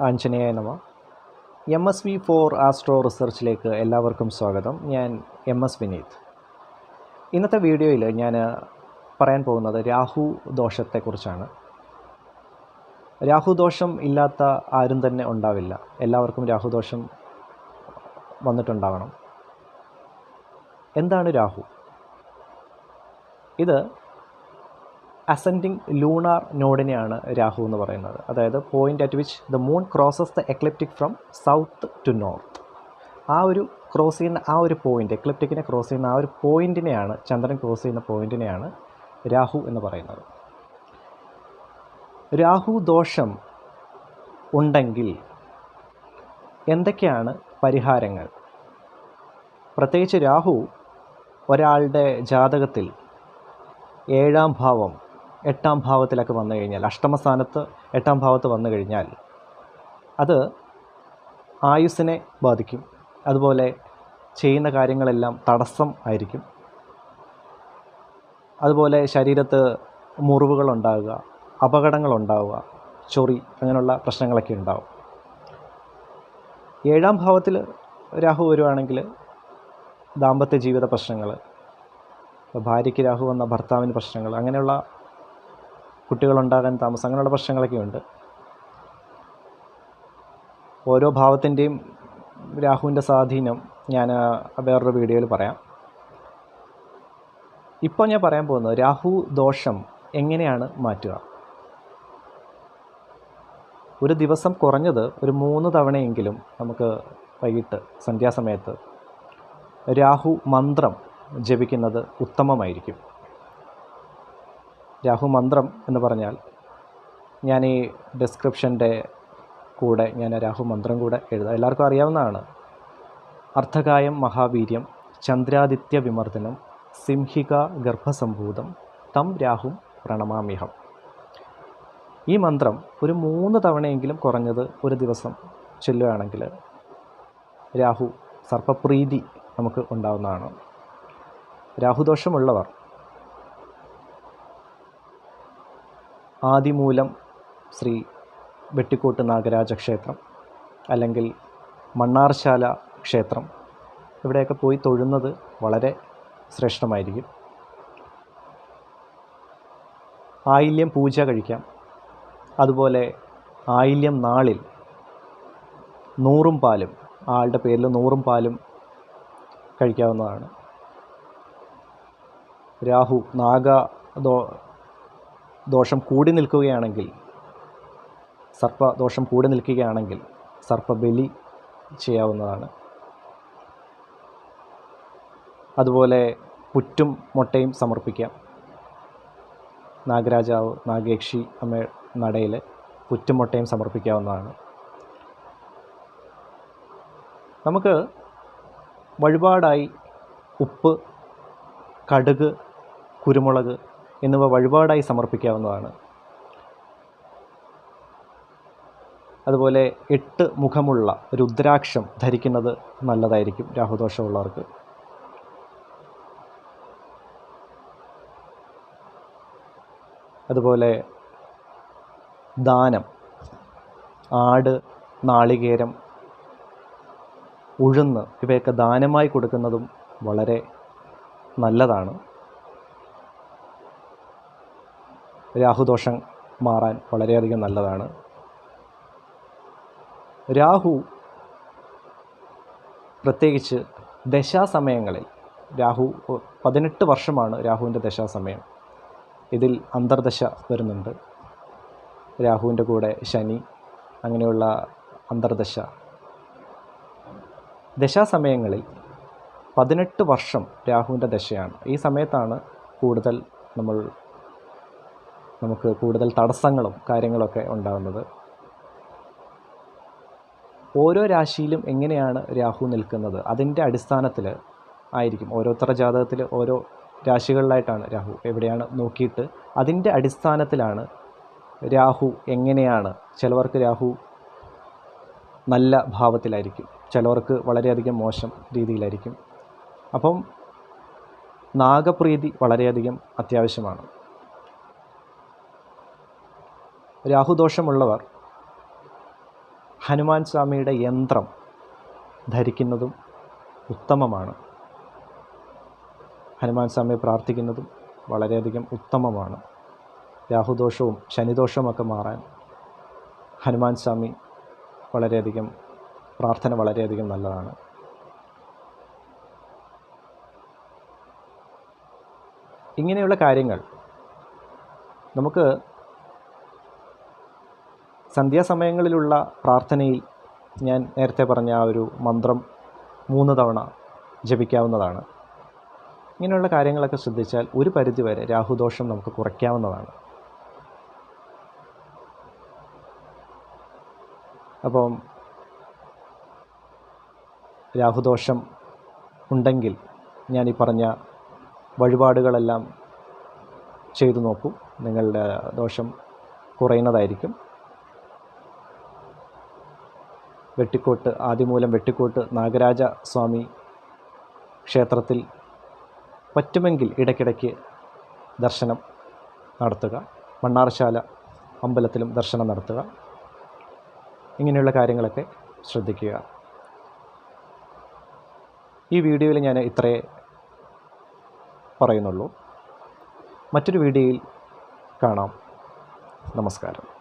ആഞ്ജനേയ നമ. M S V for astro റിസർച്ചിലേക്ക് എല്ലാവർക്കും സ്വാഗതം. ഞാൻ എം എസ് വിനീത്. ഇന്നത്തെ വീഡിയോയിൽ ഞാൻ പറയാൻ പോകുന്നത് രാഹു ദോഷത്തെക്കുറിച്ചാണ്. രാഹു ദോഷം ഇല്ലാത്ത ആരും തന്നെ ഉണ്ടാവില്ല. എല്ലാവർക്കും രാഹു ദോഷം വന്നിട്ടുണ്ടാവണം. എന്താണ് രാഹു? ഇത് അസെൻഡിങ് ലൂണാർ നോഡിനെയാണ് രാഹു എന്ന് പറയുന്നത്. അതായത് point at which the moon crosses the ecliptic from south to north ആ ഒരു ക്രോസ് ചെയ്യുന്ന ആ ഒരു പോയിന്റ് എക്ലിപ്റ്റിക്കിനെ ക്രോസ് ചെയ്യുന്ന ആ ഒരു പോയിന്റിനെയാണ് ചന്ദ്രൻ ക്രോസ് ചെയ്യുന്ന പോയിന്റിനെയാണ് രാഹു എന്ന് പറയുന്നത്. രാഹു ദോഷം ഉണ്ടെങ്കിൽ എന്തൊക്കെയാണ് പരിഹാരങ്ങൾ? പ്രത്യേകിച്ച് രാഹു ഒരാളുടെ ജാതകത്തിൽ ഏഴാം ഭാവം എട്ടാം ഭാവത്തിലൊക്കെ വന്നു കഴിഞ്ഞാൽ അഷ്ടമസ്ഥാനത്ത് എട്ടാം ഭാവത്ത് വന്നു കഴിഞ്ഞാൽ അത് ആയുസ്സിനെ ബാധിക്കും. അതുപോലെ ചെയ്യുന്ന കാര്യങ്ങളെല്ലാം തടസ്സം ആയിരിക്കും. അതുപോലെ ശരീരത്ത് മുറിവുകളുണ്ടാവുക അപകടങ്ങളുണ്ടാവുക ചൊറി അങ്ങനെയുള്ള പ്രശ്നങ്ങളൊക്കെ ഉണ്ടാവും. ഏഴാം ഭാവത്തിൽ രാഹു വരുവാണെങ്കിൽ ദാമ്പത്യ ജീവിത പ്രശ്നങ്ങൾ ഭാര്യയ്ക്ക് രാഹു വന്ന ഭർത്താവിന് പ്രശ്നങ്ങൾ അങ്ങനെയുള്ള കുട്ടികളുണ്ടാകാൻ താമസം അങ്ങനെയുള്ള പ്രശ്നങ്ങളൊക്കെ ഉണ്ട് ഓരോ ഭാവത്തിന്റെയും രാഹുവിന്റെ സ്വാധീനം ഞാൻ വേറൊരു വീഡിയോയിൽ പറയാം. ഇപ്പോൾ ഞാൻ പറയാൻ പോകുന്നത് രാഹു ദോഷം എങ്ങനെയാണ് മാറ്റുക? ഒരു ദിവസം കുറഞ്ഞത് ഒരു മൂന്ന് തവണയെങ്കിലും നമുക്ക് വൈകിട്ട് സന്ധ്യാസമയത്ത് രാഹു മന്ത്രം ജപിക്കുന്നത് ഉത്തമമായിരിക്കും. രാഹു മന്ത്രം എന്ന് പറഞ്ഞാൽ ഞാൻ ഈ ഡിസ്ക്രിപ്ഷന്റെ കൂടെ ഞാൻ രാഹു മന്ത്രം കൂടെ എഴുതാം. എല്ലാവർക്കും അറിയാവുന്നതാണ്. അർത്ഥകായം മഹാവീര്യം ചന്ദ്രാദിത്യ വിമർദ്ദനം സിംഹിക ഗർഭസംഭൂതം തം രാഹും പ്രണമാമ്യഹം. ഈ മന്ത്രം ഒരു മൂന്ന് തവണയെങ്കിലും കുറഞ്ഞത് ഒരു ദിവസം ചൊല്ലുകയാണെങ്കിൽ രാഹു സർപ്പപ്രീതി നമുക്ക് ഉണ്ടാവുന്നതാണ്. രാഹുദോഷമുള്ളവർ ആദിമൂലം ശ്രീ വെട്ടിക്കോട്ട് നാഗരാജ ക്ഷേത്രം അല്ലെങ്കിൽ മണ്ണാർശാല ക്ഷേത്രം ഇവിടെയൊക്കെ പോയി തൊഴുന്നത് വളരെ ശ്രേഷ്ഠമായിരിക്കും. ആയില്യം പൂജ കഴിക്കാം. അതുപോലെ ആയില്യം നാളിൽ നൂറും പാലും ആളുടെ പേരിൽ നൂറും പാലും കഴിക്കാവുന്നതാണ്. രാഹു നാഗ ദോഷം കൂടി നിൽക്കുകയാണെങ്കിൽ സർപ്പ ദോഷം കൂടി നിൽക്കുകയാണെങ്കിൽ സർപ്പബലി ചെയ്യാവുന്നതാണ്. അതുപോലെ പുറ്റും മുട്ടയും സമർപ്പിക്കാം. നാഗരാജാവ് നാഗേക്ഷി അമ്മ നടയിൽ പുറ്റും മുട്ടയും സമർപ്പിക്കാവുന്നതാണ്. നമുക്ക് വഴിപാടായി ഉപ്പ് കടുക് കുരുമുളക് എന്നിവ വഴിപാടായി സമർപ്പിക്കാവുന്നതാണ്. അതുപോലെ എട്ട് മുഖമുള്ള രുദ്രാക്ഷം ധരിക്കുന്നത് നല്ലതായിരിക്കും രാഹുദോഷമുള്ളവർക്ക്. അതുപോലെ ദാനം ആട് നാളികേരം ഉഴുന്ന് ഇവയൊക്കെ ദാനമായി കൊടുക്കുന്നതും വളരെ നല്ലതാണ്. രാഹുദോഷം മാറാൻ വളരെയധികം നല്ലതാണ്. രാഹു പ്രത്യേകിച്ച് ദശാസമയങ്ങളിൽ രാഹു പതിനെട്ട് വർഷമാണ് രാഹുവിന്റെ ദശാസമയം. ഇതിൽ അന്തർദശ വരുന്നുണ്ട്. രാഹുവിന്റെ കൂടെ ശനി അങ്ങനെയുള്ള അന്തർദശ. ദശാസമയങ്ങളിൽ പതിനെട്ട് വർഷം രാഹുവിന്റെ ദശയാണ്. ഈ സമയത്താണ് കൂടുതൽ നമ്മൾ നമുക്ക് കൂടുതൽ തടസ്സങ്ങളും കാര്യങ്ങളൊക്കെ ഉണ്ടാകുന്നത് ഓരോ രാശിയിലും എങ്ങനെയാണ് രാഹു നിൽക്കുന്നത്? അതിന്റെ അടിസ്ഥാനത്തിൽ ആയിരിക്കും. ഓരോരുത്തരുടെ ജാതകത്തിൽ ഓരോ രാശികളിലായിട്ടാണ് രാഹു എവിടെയാണ് നോക്കിയിട്ട് അതിന്റെ അടിസ്ഥാനത്തിലാണ് രാഹു എങ്ങനെയാണ്. ചിലവർക്ക് രാഹു നല്ല ഭാവത്തിലായിരിക്കും. ചിലവർക്ക് വളരെയധികം മോശം രീതിയിലായിരിക്കും. അപ്പം നാഗപ്രീതി വളരെയധികം അത്യാവശ്യമാണ്. രാഹുദോഷമുള്ളവർ ഹനുമാൻ സ്വാമിയുടെ യന്ത്രം ധരിക്കുന്നതും ഉത്തമമാണ്. ഹനുമാൻ സ്വാമിയെ പ്രാർത്ഥിക്കുന്നതും വളരെയധികം ഉത്തമമാണ്. രാഹുദോഷവും ശനിദോഷവുമൊക്കെ മാറാൻ ഹനുമാൻ സ്വാമി വളരെയധികം പ്രാർത്ഥന വളരെയധികം നല്ലതാണ്. ഇങ്ങനെയുള്ള കാര്യങ്ങൾ നമുക്ക് സന്ധ്യാസമയങ്ങളിലുള്ള പ്രാർത്ഥനയിൽ ഞാൻ നേരത്തെ പറഞ്ഞ ആ ഒരു മന്ത്രം മൂന്ന് തവണ ജപിക്കാവുന്നതാണ്. ഇങ്ങനെയുള്ള കാര്യങ്ങളൊക്കെ ശ്രദ്ധിച്ചാൽ ഒരു പരിധിവരെ രാഹുദോഷം നമുക്ക് കുറയ്ക്കാവുന്നതാണ്. അപ്പം രാഹുദോഷം ഉണ്ടെങ്കിൽ ഞാൻ ഈ പറഞ്ഞ വഴിപാടുകളെല്ലാം ചെയ്തു നോക്കൂ. നിങ്ങളുടെ ദോഷം കുറയുന്നതായിരിക്കും. വെട്ടിക്കോട്ട് ആദിമൂലം വെട്ടിക്കോട്ട് നാഗരാജ സ്വാമി ക്ഷേത്രത്തിൽ പറ്റുമെങ്കിൽ ഇടയ്ക്കിടയ്ക്ക് ദർശനം നടത്തുക. മണ്ണാർശാല അമ്പലത്തിലും ദർശനം നടത്തുക. ഇങ്ങനെയുള്ള കാര്യങ്ങളൊക്കെ ശ്രദ്ധിക്കുക. ഈ വീഡിയോയിൽ ഞാൻ ഇത്രയേ പറയുന്നുള്ളൂ. മറ്റൊരു വീഡിയോയിൽ കാണാം. നമസ്കാരം.